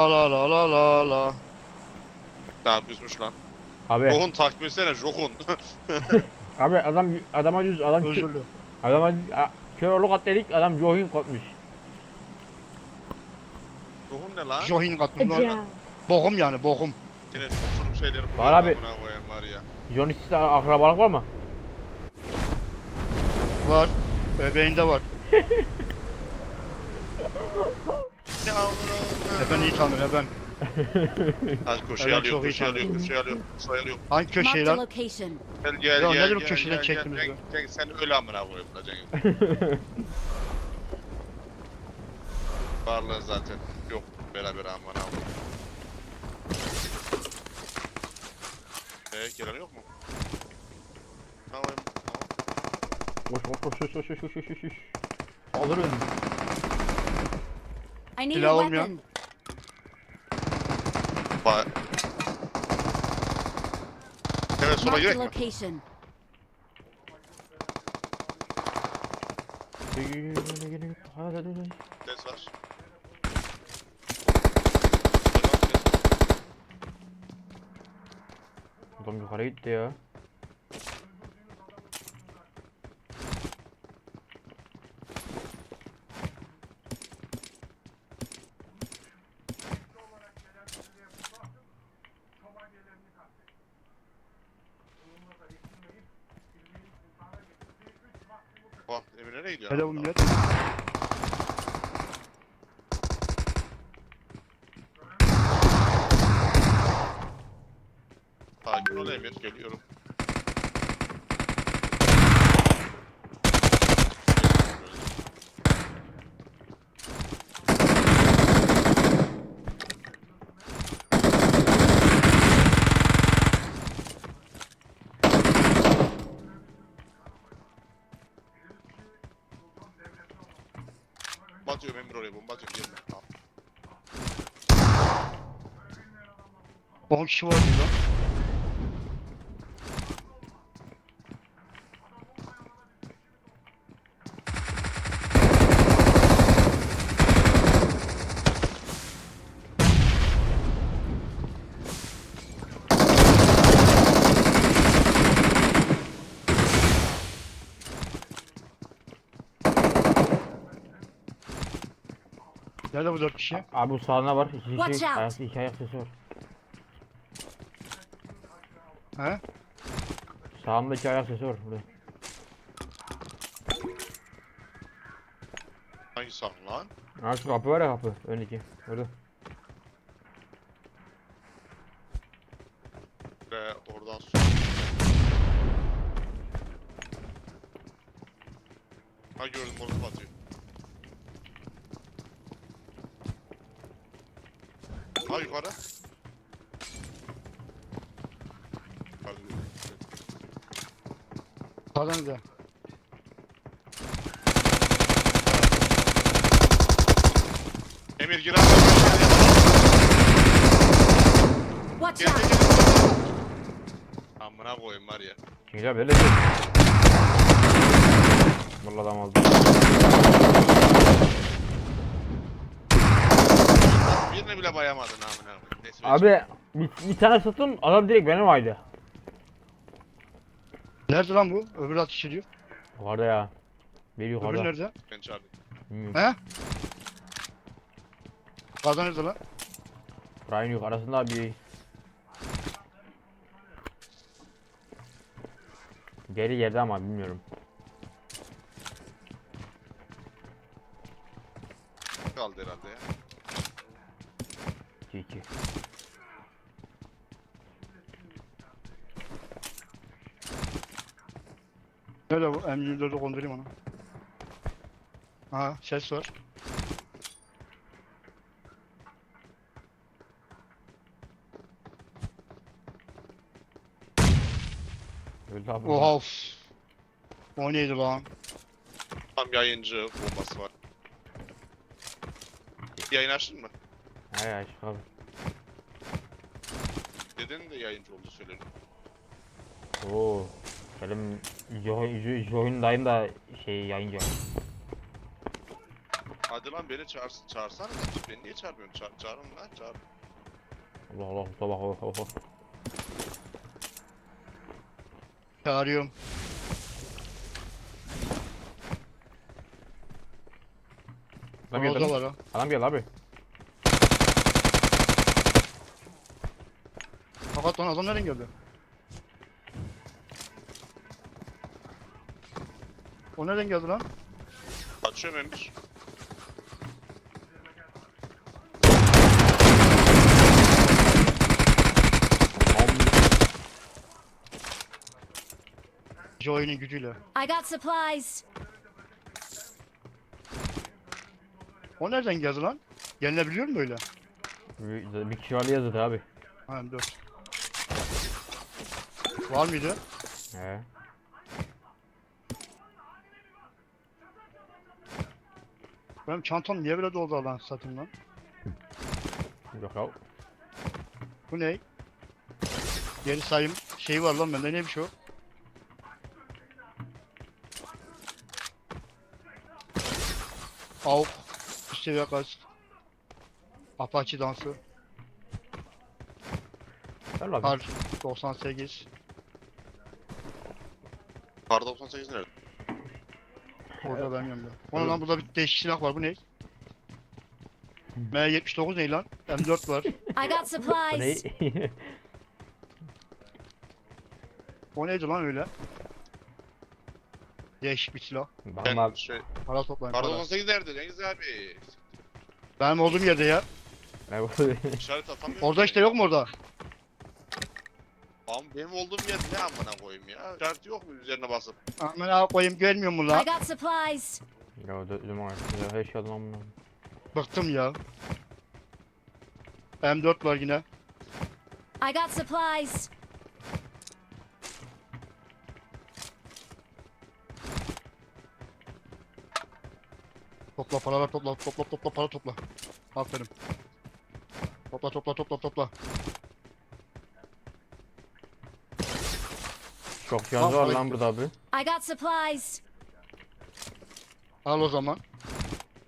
La la la la la. Ne yapıyormuş lan? Abi, Jokun takip etsene Jokun. abi adam adama düz adam kö, Özürlü. adama a- kör oğlu kat dedik adam johin kopmuş. Jokun ne lan? Johin katmış lan. Ya. Bokum yani bokum. Yine oturup şeyleri Var abi. Amına koyayım var ya. Sizde akrabalık var mı? Var. Bebeğinde var. Amına Efendim iyi tanır efendim. Hadi köşeyi Evet, alıyor, çok iyi köşeyi alıyor, tanıdım. köşeyi alıyor, köşeyi alıyor. Hangi köşeyi Marked a lan? location. Gel gel Ya gel nedir bu gel, köşeden gel, çektiniz gel, ya? gel, gel, Sen öyle amına koyayım la Cengiz. Varlığı zaten yok beraber amına koyayım. Eee gelen yok mu? Tamam tamam. Koş koş koş koş koş koş koş koş koş. Alır önünü. I need Silah a olmayan. weapon. Ba Hemen sola Mark the girek mi? location. Dez var. Adam yukarı gitti ya. Ol Emir geliyorum. Bomba atıyorum oraya bomba atıyorum gelme. Tamam. 10 kişi var burada. Nerede bu 4 kişi? Abi bu sağına var. İki Watch kişi. out. Ayak, iki ayak sesi var. He? Sağımda iki ayak sesi var burada. Hangi sağ lan? Ha şu kapı var ya kapı. Öndeki. Orada. Ve oradan sonra. Ha gördüm onu atıyor. Ha yukarı. Yukarıda gördüm. Sağdan da. Emir gir abi. Watch Gel gel out. gel. Amına koyayım var ya. Şimdi böyle değil. Vallahi adam aldı. Birine bile bayamadın amına koyayım. Neyse, Abi bir, bir tane sıktım adam direkt benim aydı. Nerede lan bu? Öbür atış ediyor. Yukarıda ya. Bir Öbür yukarıda. nerede? Ben çağırdım. Bilmiyorum. He? Kazan nerede lan? Ryan yok arasında bir Geri yerde ama bilmiyorum. Kaldı herhalde ya. 2 Nerede bu? M24'ü kondurayım ona. Ha ses var. Öldü abi. Oha of. O neydi lan? Tam yayıncı bombası var. Yayın açtın mı? Hay hay abi. Dedenin de yayıncı olduğu söyleniyor. Oo. Benim Jo- Jo- da şey yayıncı. Hadi lan beni çağır, çağırsana. Beni niye çağırmıyorsun? Çağır, çağırın lan çağır. Allah Allah Allah Allah Allah Allah. Çağırıyorum. Adam geldi. Lan. var ha. Adam geldi abi. Fakat lan adam nereden geldi? O nereden geldi lan? Kaçıyorum Emir. Joey'nin gücüyle. I got supplies. O nereden geldi lan? Gelinebiliyor mu böyle? Bir, kişi vardı yazdı abi. Ha dur. Var mıydı? He. Benim çantam niye böyle doldu lan satayım lan? Yok ya. Bu ne? Geri sayım şeyi var lan bende neymiş o? Avuk. Üst seviye kaç? Apache dansı. Gel abi. Kar 98. Kar 98 nerede? Orada ben yanımda. Onun lan burada bir değişik silah var bu ne? M79 ne lan? M4 var. I got Bu ne? supplies. O neydi lan öyle? Değişik bir silah. Ben abi. şey... Para toplayın para. 98 nerede Cengiz abi? Benim olduğum yerde ya. Ne bu? İşaret atamıyorum. Orada işte yok mu orada? Ama benim olduğum yer ne amına koyayım ya? İşaret yok mu üzerine basıp? Aman abi koyayım görmüyor mu I lan? got supplies. Ya dedim abi. Ya her şey adam amına. Bıktım ya. M4 var yine. I got supplies. Topla paralar topla topla topla para topla. Aferin. Topla topla topla topla. Çok şans var lan burada abi. I got supplies. Al o zaman.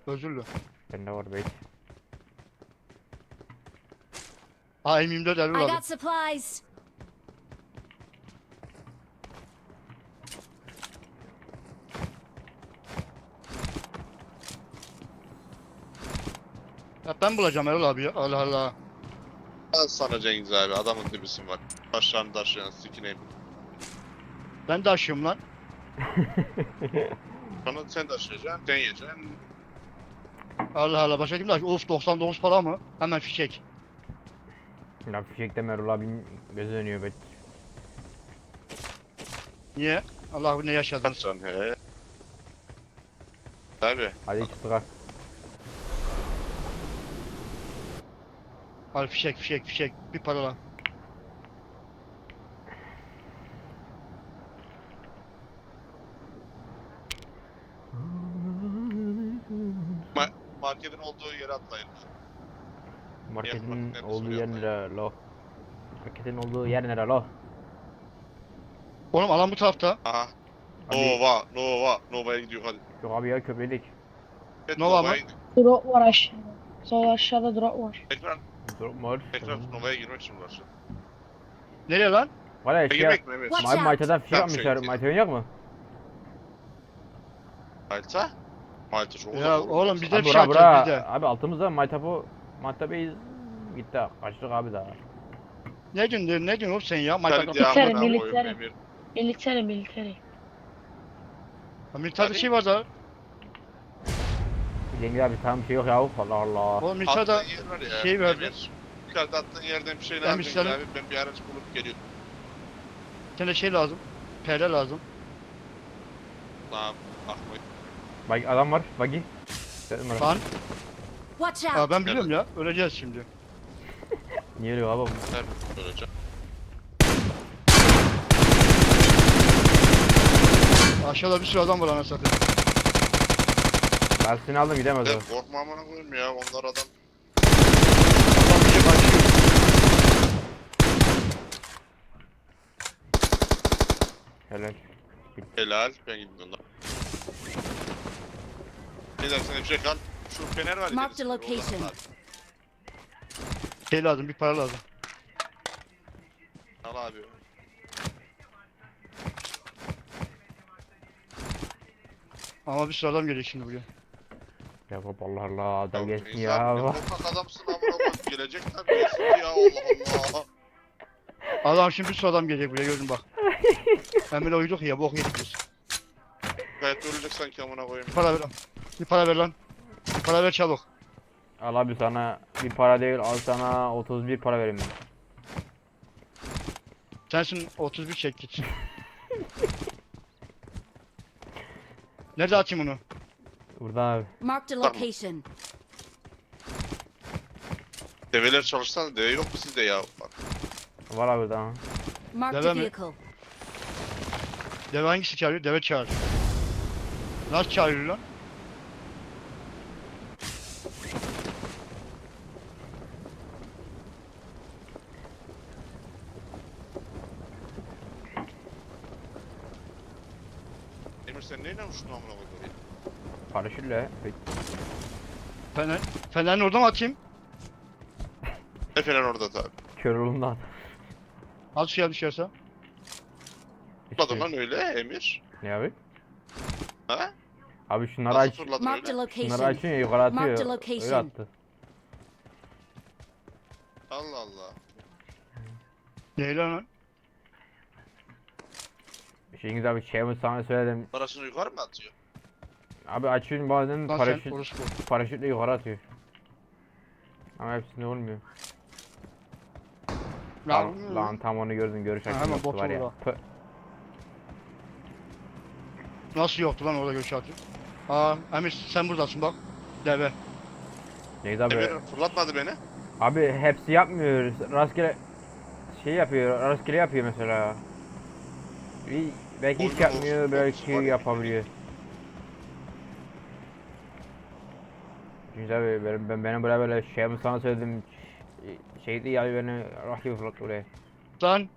Özürlü. Bende var bey. Ha M24 I elbir aldım. got supplies. Ya ben bulacağım Erol abi ya. Allah Allah. Ben sana Cengiz abi adamın dibisin var. Taşlarını taşlayan sikineyim. Ben de aşığım lan. Sonra sen taşıyacaksın, sen yiyeceksin. Allah Allah. Başka kim de aşık? Of 99 para mı? Hemen fişek. Ya fişek deme Erol abinin gözü dönüyor be. Niye? Allah ne yaşadın? Sen he. Tabi. Hadi iki sıra. Al fişek fişek fişek. Bir para lan. Marketin olduğu yere atlayın. Marketin olduğu yer nere lo? Marketin olduğu yer nere lo? Oğlum alan bu tarafta. Aha. Abi- Nova, Nova, Nova'ya gidiyor hadi. Yok abi ya köpeğlik. Evet, Nova Nova'ya mı? gidiyor. Drop var aşağıda. Sol aşağıda drop var. Tekrar, Durum var. tekrar Nova'ya girmek için uğraşıyor. Nereye lan? Var ya E, şey. girmek mi? Evet. What? Abi Malta'dan fişek Tamam, atmışlar. şey- Malta oynayacak mı? Malta? Malta çok Ya uzak oğlum bizde Abi fişek bura bura. bizde. Abi altımızda. Malta Bey gitti. Kaçtık abi daha. Ne diyorsun ne diyorsun oğlum sen ya? Sen Mayta diye Militer, amına koyayım militer. Emir. Military military. Militarda Hadi. şey var da. Cengiz abi tamam bir şey yok ya. Allah Allah. Oğlum militarda Attığın yer var ya. şey verdi. Emir. Yukarıda attığın yerden bir şey lazım bir Cengiz sana- abi. Ben bir araç bulup geliyorum. bir tane şey lazım. Perde lazım. Tamam. Akmayı. Bak adam var. Bagi. Numara. Lan. Watch Ya out. ben biliyorum ya. Öleceğiz şimdi. Niye öyle abi? Ver böylece. Aşağıda bir sürü adam var anasını satayım. Ben seni aldım gidemez o. Ben korkma amına koyayım ya. Onlar adam. Adam bir şey kaçıyor. Helal. Helal. Ben gittim ondan. Ne dersin bir şey kal. Şu fener var ya. Mark the denizin, oradan location. al. Şey lazım bir para lazım. Al abi. Ama bir sürü adam gelecek şimdi buraya. Ya baba Allah Allah adam gelsin ya. ne korkak adamsın amına koyayım. Gelecek tabii gelsin ya Allah Allah. Adam şimdi bir sürü adam gelecek buraya gördün bak. Hemen uyduk ya bok yedik biz. Gayet ölecek sanki amına koyayım. Para ver. Bir para ver lan. Bir para ver çabuk. Al abi sana bir para değil al sana 31 para vereyim ben. Sensin 31 çek git. Nerede atayım onu? Buradan abi. Marked a location. Develer çalışsan deve yok mu sizde ya? Bak. Var abi buradan. Marked a Devam et. vehicle. Deve hangisi çağırıyor? Deve çağır. Nasıl çağırıyor lan? Emir sen neyle uçtun amına koyayım? Paraşütle. Fener. Fenerini orada mı atayım? Ne fener orada tabi. Kör olundan. Al suya düşerse. Fırladın lan öyle Emir. Ne abi? Ha? Abi şunları Nasıl aç. fırladın Marked a öyle? Şunları location. açın ya yukarı atıyor. The Öyle location. attı. Allah Allah. Neyle lan? Şeyiniz abi şeyimi sana söyledim. Parasını yukarı mı atıyor? Abi açıyorsun bazen Lan sen paraşüt, orospu. paraşütle yukarı atıyor. Ama hepsinde olmuyor. Lan, lan tam onu gördüm görüş Ha, hemen yoktu var ya. Pı. Nasıl yoktu lan orada görüş atıyor? Aa Emir sen buradasın bak. Deve. Neydi abi? Emir fırlatmadı beni. Abi hepsi yapmıyor. Rastgele şey yapıyor. Rastgele yapıyor mesela. Bir, belki hiç yapmıyor, belki yapabiliyor. Çünkü abi ben, ben benim buraya böyle şey mi sana söyledim şeydi ya beni rah gibi fırlattı oraya. Lan.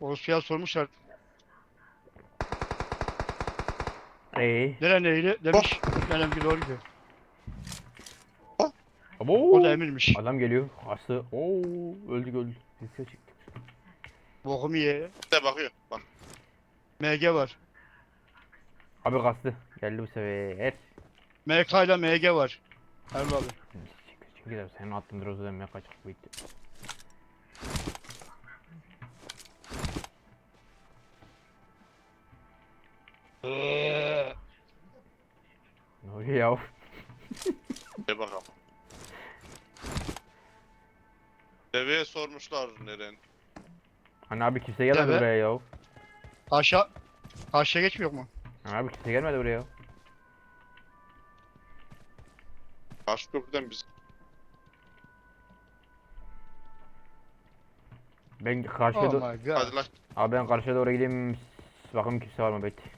Orospu'ya sormuşlar. Eee? Nere neydi? Demiş. Benim bir doğru diyor. Abo! O da Emir'miş. Adam geliyor. Kastı. Oo, öldük öldük. Riske çıktık. Bokumu ye. De bakıyor. Bak. MG var. Abi kastı. Geldi bu sefer. MK ile MG var. Erol abi. Çünkü de senin attığın drozu ne kaçak bitti. Ne oluyor ya? De bakalım. Deveye sormuşlar neren. Hani abi kimse gelmedi Evet. buraya ya. Aşağı. Aşağı geçmiyor mu? Hani abi kimse gelmedi buraya. Karşı köprüden biz Ben karşıya Oh do- my god. hadi lan. Abi ben karşıya doğru gideyim. Bakın kimse var mı bekle.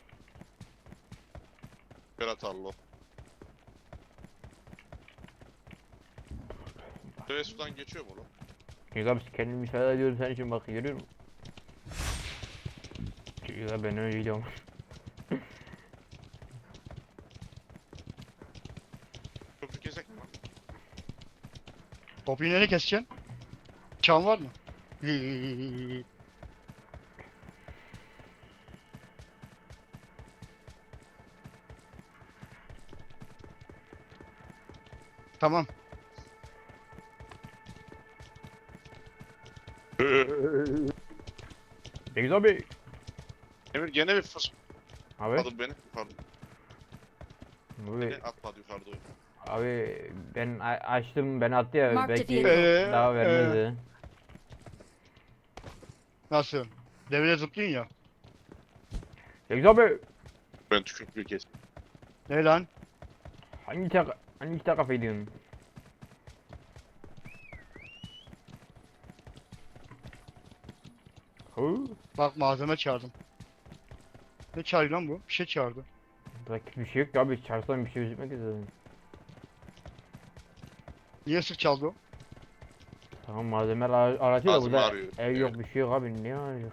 Berat Allo. Deve sudan geçiyor mu lan? Çünkü abi kendimi müsaade ediyorum sen için bak görüyor musun? Çünkü abi ben öyle gidiyorum. Köprü kesek mi lan? Kapıyı nereye keseceksin? Çan var mı? Tamam. Cengiz abi. Emir gene bir fırs Abi. atmadı beni. Yukarıda. Abi, Beni atmadı yukarıda oyun. abi ben a- açtım ben attı ya Mark belki vehicle. Ee, daha ee, vermezdi. Nasıl? Devre zıplıyorsun ya. Cengiz abi. Ben tükürüklüğü kes. Ne lan? Hangi tak hangi tak kafayı diyorsun? Bak malzeme çağırdım. Ne çağırıyor lan bu? Bir şey çağırdı. Bak bir şey yok ki abi çarpsan bir şey gözükmek zaten. Niye sık çaldı o? Tamam malzemeler ara- aracı da Malzeme burada arıyor. ev yok bir şey yok abi ne arayacak?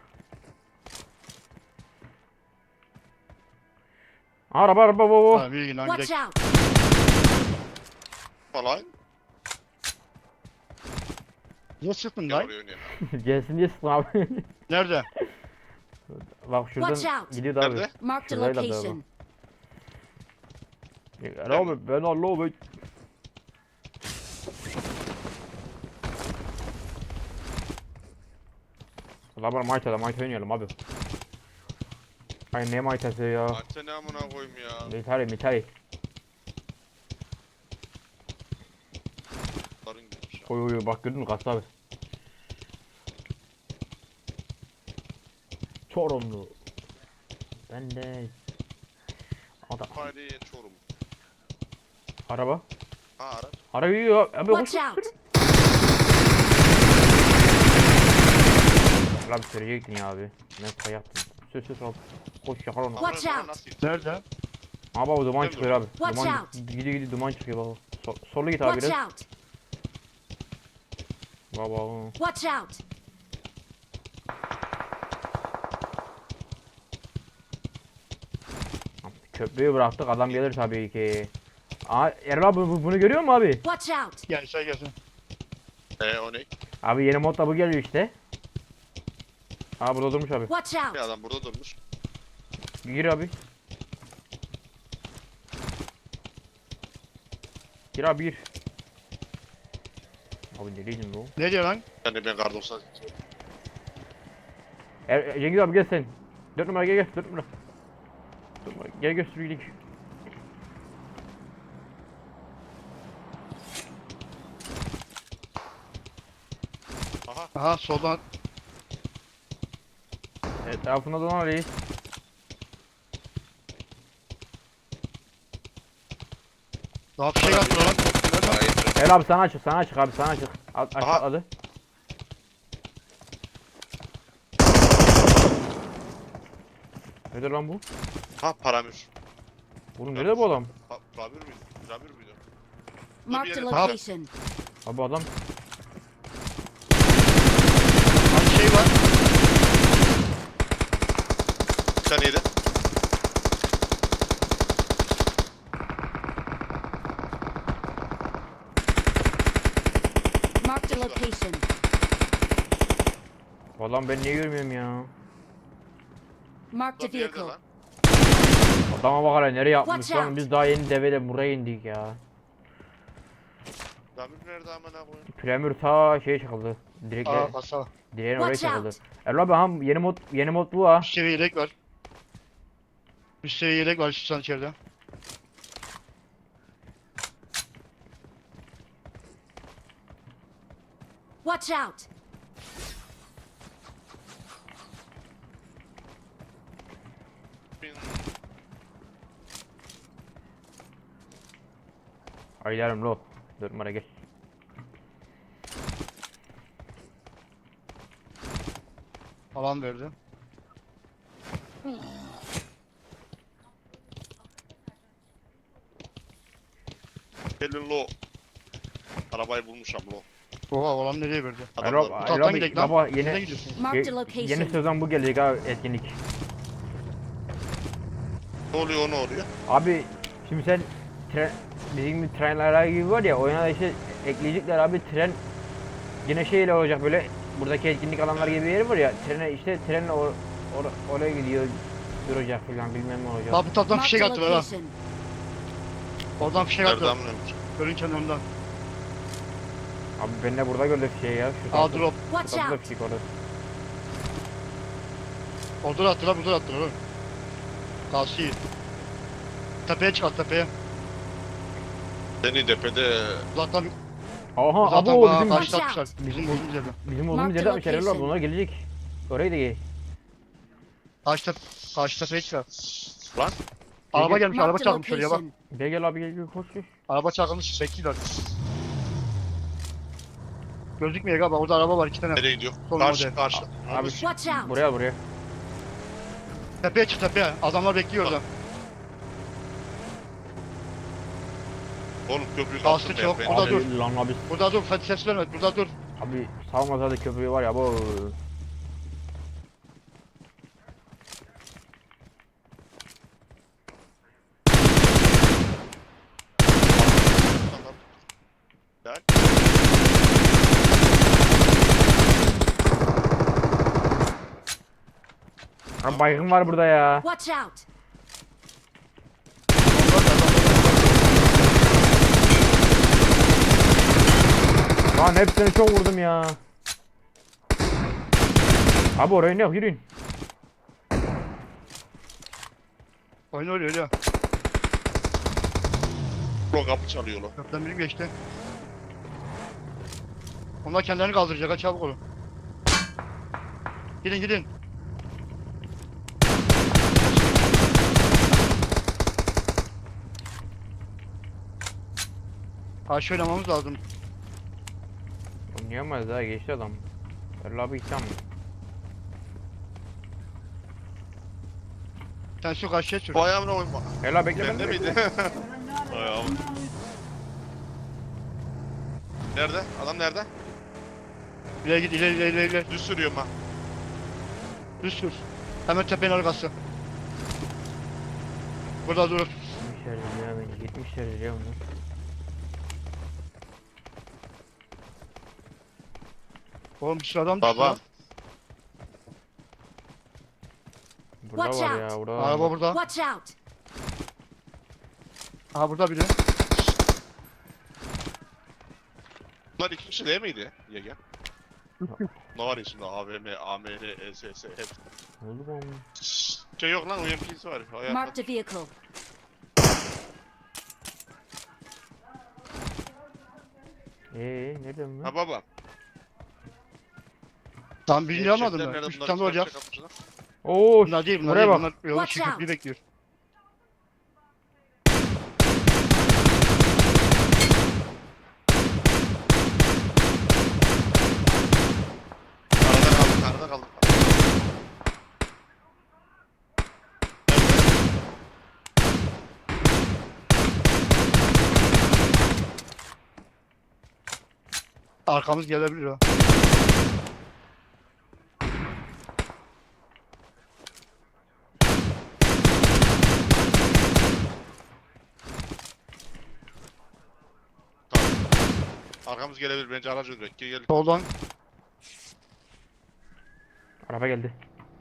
Araba araba baba. Ha bir gün lan Watch gidelim. out! Falan. Niye sıktın lan? oraya oynayalım. Gelsin diye sıkın abi. Nerede? Bak Watch şuradan out. gidiyordu abi. Nerede? Marked a location. Abi ben Allah abi. La bana Mayta'da Mayta oynayalım abi. Ay ne Mayta'sı ya? Açsa ne amına koyayım ya. Gitmiş ya. Oy oy bak gördün mü Kaslı abi. Çorumlu. Ben de. Adam. Fahriye Çorum. Araba. Ha araç. Araba yiyor. Abi koş. Watch out! Lan sürecektin ya abi. Ne sayattın. Söz söz al. Koş yakala onu. Watch out. nasıl yetişti? Nerede? Ama baba duman çıkıyor abi. Watch Duman out. gidiyor gidiyor duman çıkıyor baba. So, solu git abi Watch biraz. out! Baba. Watch out! Köprüyü bıraktık adam gelir tabii ki. Aa Erol abi bu- bunu görüyor musun abi? Watch out! Gel sen gelsin. Ee o ne? Abi yeni modda bu geliyor işte. Aa burada durmuş abi. Watch Bir out! adam burada durmuş. Gir abi. Gir abi gir. Abi nereydin bu? Ne diyor lan? Yani ben 90. Er, Cengiz abi gel sen. 4 numara gel gel 4 numara. Gel gel sürü gidelim. Aha. Aha soldan. Etrafında dolan reis. Daha bir şey attı lan. Hayır. El abi sana açık sana açık abi sana açık. Al, aşağı Aha. atladı. Nerede lan bu? Ha paramür. Oğlum nerede bu adam? Pa paramür müydü? Paramür müydü? Marked a Dur, location. Abi adam Hani şey var. Bir saniyede. Marked a location. bu adam ben niye görmüyorum ya? Marked a Dur bir yerde vehicle. lan. Adama bak hele nereye yapmış Watch lan out. biz daha yeni devede buraya indik ya. Paramür nerede amına koyayım? Premier ta şeye çakıldı. Direkle Aa basa. direğin oraya Watch çakıldı. out. Erol abi ham yeni mod yeni mod bu ha. Üst seviye yelek var. Üst seviye yelek var şu an içeride. Watch out! Aylarım lo. 4 numara gel. Alan verdi. Gelin lo. Arabayı bulmuşam lo. Oha alan nereye verdi? Erol Adamlar. Uzaktan gidelim lan. baba Nereye yeni gidiyorsun? Marked a ye- location. yeni sezon bu gelecek abi etkinlik. Ne oluyor ne oluyor? Abi şimdi sen tren bizim gibi trenler gibi var ya oyuna da işte ekleyecekler abi tren yine şeyle olacak böyle buradaki etkinlik alanlar gibi bir yer var ya trene işte trenle or, or- oraya gidiyor duracak falan bilmem ne olacak. Taraftan Marked fişek a attılar ha. location. Oradan fişek Nerede attılar. amına koyayım? Gölün kenarından. Abi ben de burada gördüm şey ya. Şu Aa drop. Watch out! fişek orada. Orada da attılar burada da attılar oğlum. Tavsiye. Tepeye çıkart tepeye. Seni depede Uzaktan, Aha uzaktan abo bana bizim out. Bizim olduğumuz yerden. bizim olduğumuz yerde Erol abi location. onlar gelecek. Oraya da gel. Tep karşı tepeye çıkar. lan. Araba gelmiş, araba Marked a çarpmış oraya bak. location. Gel gel abi gel gel koş koş. Araba çarpılmış, bekliyorlar. Gözükmüyor galiba, orada araba var iki tane. Nereye gidiyor? Son Karşı model. karşı. Abi Watch out! buraya buraya. Tepeye çık tepeye, adamlar bekliyor orada. Oğlum köprüyü Bastı kaptırma çok, Ben- dur. Abi, lan abi, Burada dur Fethi ses verme. Burada dur. abi salmasa da köprüyü var ya bu. Gel. Abi baygın var burada ya. Watch out! Lan hepsini çok vurdum ya. Abi oraya yok yürüyün. Oyun öyle öyle. Bro kapı çalıyor lan. Köprüden biri geçti. Onlar kendilerini kaldıracak ha çabuk olun. Gidin gidin. Karşı oynamamız lazım. Oynayamaz daha geçti adam. Erol abi gitti ama. Sen şu karşıya sür. Bu ayağımla oyma. Erol abi bekle ben Bende de miydi? Ayağım. Nerede? Adam nerede? İleri git ileri ileri ileri. ileri. Düz sürüyorum ha. Düz sür. Hemen tepenin arkası. Burada dur. Gitmişler ya beni gitmişler ya onu. Oğlum bir sürü adam düştü Baba. lan. Burada Watch var out. ya burada. var. Araba burada. Watch out! Aha burada biri. Bunlar iki kişi değil miydi? Yege. ne var içinde? AVM, AMR, ESS hep. Ne oldu ama? Şey yok lan UMP'si var. Marked Hayatta. a vehicle. Eee nereden lan? Ha baba. Tam Gerçekten mı? nerede Üç tane olacak. Oo Bunlar değil bunlar buraya değil. bak. Bunlar Watch çıkıp bir bekliyor. Arada kaldık, arada kaldık. Arkamız gelebilir ha. Arkamız gelebilir bence aracı öldürek. Gel gel. Soldan. Araba geldi.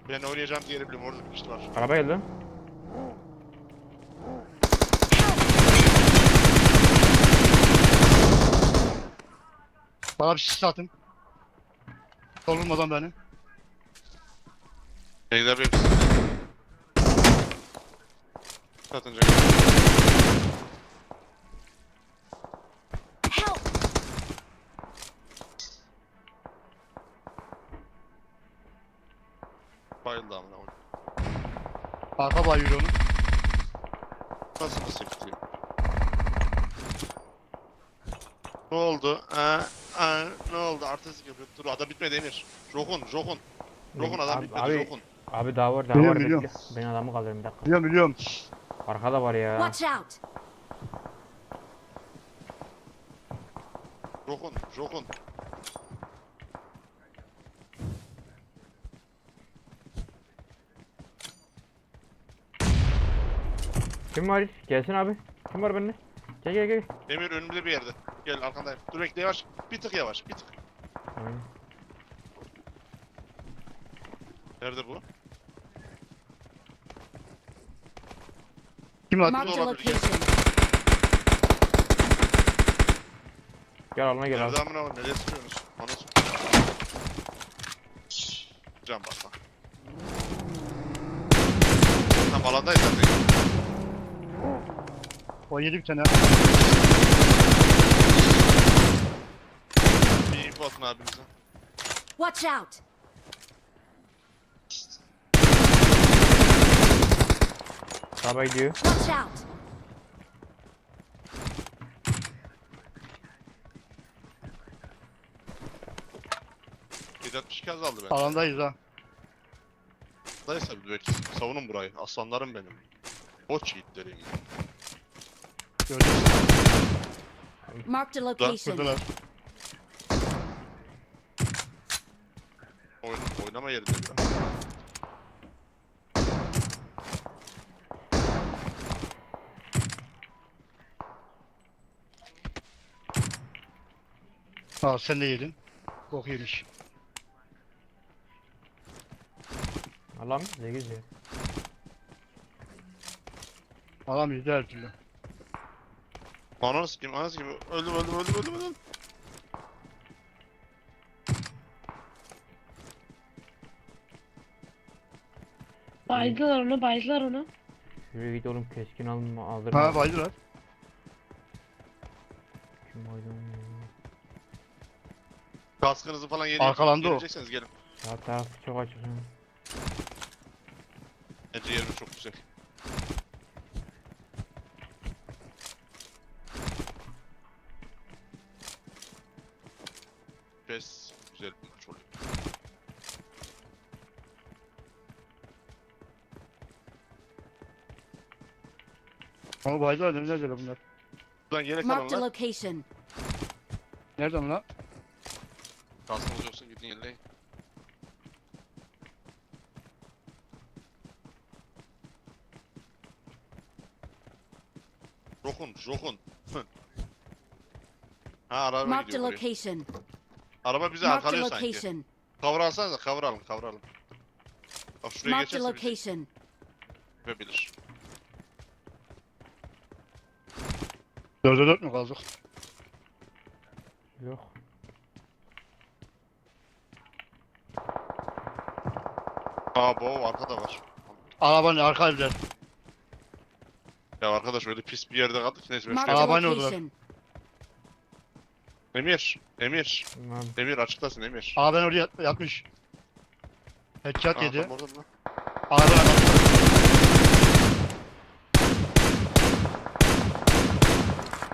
Ben oynayacağım yeri biliyorum orada bir kişi var. Araba geldi. Bana bir sis atın. Sorulmadan beni. Gider benim Satınacak. Arka bayıyor onu. Nasıl bir safety? Ne oldu? Ha? Ha? Ne oldu? Artistik yapıyor. Dur adam bitmedi Emir. Jokun, Jokun. Jokun adam Abi- bitmedi, abi- Jokun. Abi daha var daha Biliyorum, var. biliyorum. bekle. Ben adamı kaldırayım bir dakika. Biliyorum biliyorum. Arkada var ya. Watch out! Jokun, Jokun. Kim var? Gelsin abi. Kim var benimle? Gel gel gel. Emir önümde bir yerde. Gel arkandayım. Dur bekle yavaş. Bir tık yavaş. Bir tık. Aynen. Nerede bu? Kim attı? Marked a location. Gel alına gel Nerede abi. amına var? Nereye sıkıyorsunuz? Bana sıkıyor. Can basma. Tam alandayız artık. 17 bir tane. Bir info atın abimize. Watch out! Sağa gidiyor. Watch out! Bir 62 aldı bence. Alandayız ha. Dayısa bir belki. Savunun burayı. Aslanlarım benim. Boç yiğitleriyim. Gördüm. Marked a location. Buradalar. Oyun, oynama yerinde biraz. Aa sen de yedin. Bok yemiş. Allah'ım ne güzel. Adam yüzde her türlü. Ananı sikeyim, ananı sikeyim. Öldüm, öldüm, öldüm, öldüm, öldüm. Baydılar onu baydılar onu. Yürü git oğlum keskin alma aldırma. Ha baydılar. Kim baydı onu ya? Kaskınızı falan yeni Arkalandı o. gelecekseniz gelin. Sağ tarafı çok açık. ha. Bence yerimiz çok güzel. Güzel bir maç oluyor. Ama baydılar ne nerede bunlar? Buradan yelek Marked a location. Nereden lan? Kaskınız yoksa gidin yeleğin. Rokun, Rokun. ha araba Marked a gidiyor buraya. location. Araba bizi Marked a arkalıyor sanki. location. Cover alın. Bak şuraya Marked a geçerse bizi location. görebilir. Dörde dört mü kaldık? Yok. Aa bu arkada var. Arabanın arka evler. Ya arkadaş öyle pis bir yerde kaldık ki neyse ben Marked şuraya... a Araba ne oldu? location. Emir, Emir, Tamam. Emir açıklasın Emir. Aa ben oraya yat- yatmış. Headshot Aa, yedi. tam orada mı? Arabanın arkasında.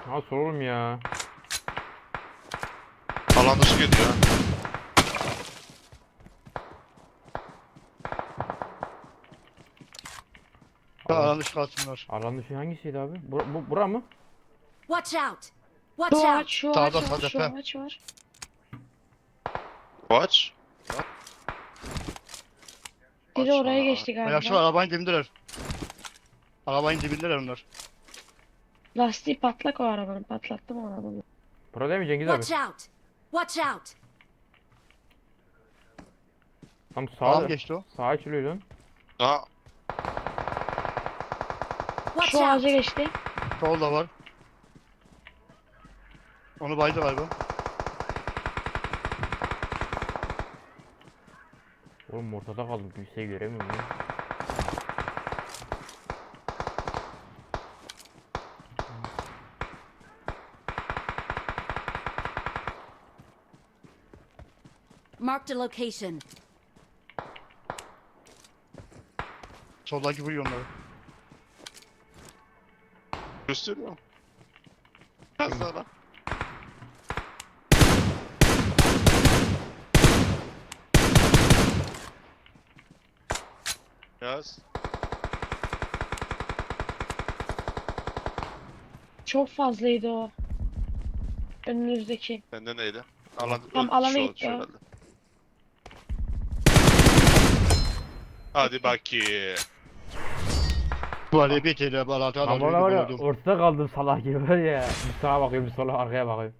Nasıl oğlum ya? Alan dışı geliyor ha. Alan dışı kalsınlar. Alan dışı hangisiydi abi? Bura, bu, bura mı? Watch out. Watch Şu ağaç out. şu Sağda, ağaç var sağda, şu sağ. ağaç var. Kaç? Biri oraya aa. geçti Ayakçılar galiba. arabanın dibindeler. Arabanın dibindeler onlar. Lastiği patlak o arabanın patlattım o arabanı. Bura değil mi Cengiz abi? Watch out. Watch out. Tam Sağ sağa, geçti o. sağa açılıyor lan. Aa, Watch Şu out. ağaca geçti. Sol da var. Onu baydı galiba. Oğlum ortada kaldım kimseyi göremiyorum ya. Marked a location. Soldaki vuruyor onları. gösteriyor. Biraz. Çok fazlaydı o. Önünüzdeki. Senden neydi? Alan, Tam alana gitti o. herhalde. Hadi bakayım. Bu araya bir TL balatı Ama bana var ya ortada kaldım salak gibi var ya. Bir sağa bakıyorum bir sola arkaya bakıyorum.